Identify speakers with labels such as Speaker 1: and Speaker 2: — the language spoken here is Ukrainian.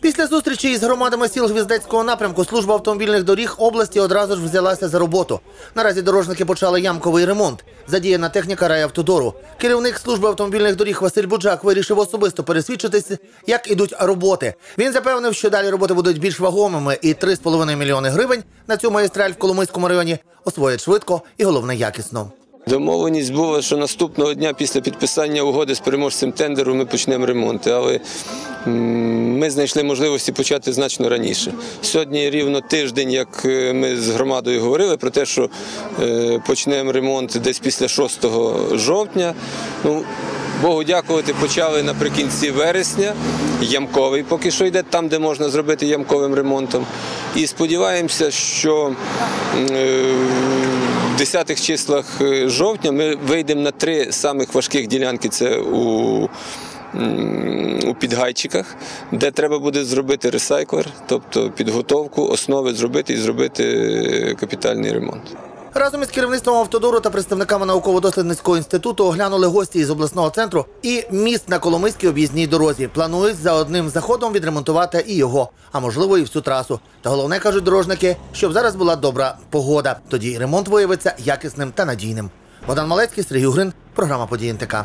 Speaker 1: Після зустрічі із громадами сіл Гвіздецького напрямку служба автомобільних доріг області одразу ж взялася за роботу. Наразі дорожники почали ямковий ремонт. Задіяна техніка райавтодору. Керівник служби автомобільних доріг Василь Буджак вирішив особисто пересвідчитись, як ідуть роботи. Він запевнив, що далі роботи будуть більш вагомими, і 3,5 мільйони гривень на цю магістраль в Коломийському районі освоять швидко і головне якісно.
Speaker 2: Домовленість була, що наступного дня після підписання угоди з переможцем тендеру ми почнемо ремонти, але ми знайшли можливості почати значно раніше. Сьогодні рівно тиждень, як е, ми з громадою говорили про те, що е, почнемо ремонт десь після 6 жовтня. Ну, Богу дякувати, почали наприкінці вересня. Ямковий поки що йде там, де можна зробити ямковим ремонтом. І сподіваємося, що е, в 10-х числах е, жовтня ми вийдемо на три самих важких ділянки. Це у у підгайчиках, де треба буде зробити ресайклер, тобто підготовку, основи зробити і зробити капітальний ремонт.
Speaker 1: Разом із керівництвом автодору та представниками науково-дослідницького інституту оглянули гості із обласного центру і міст на Коломийській об'їзній дорозі. Планують за одним заходом відремонтувати і його, а можливо і всю трасу. Та головне кажуть дорожники, щоб зараз була добра погода. Тоді ремонт виявиться якісним та надійним. Богдан Малецький, Сергій Грин, програма «Події НТК».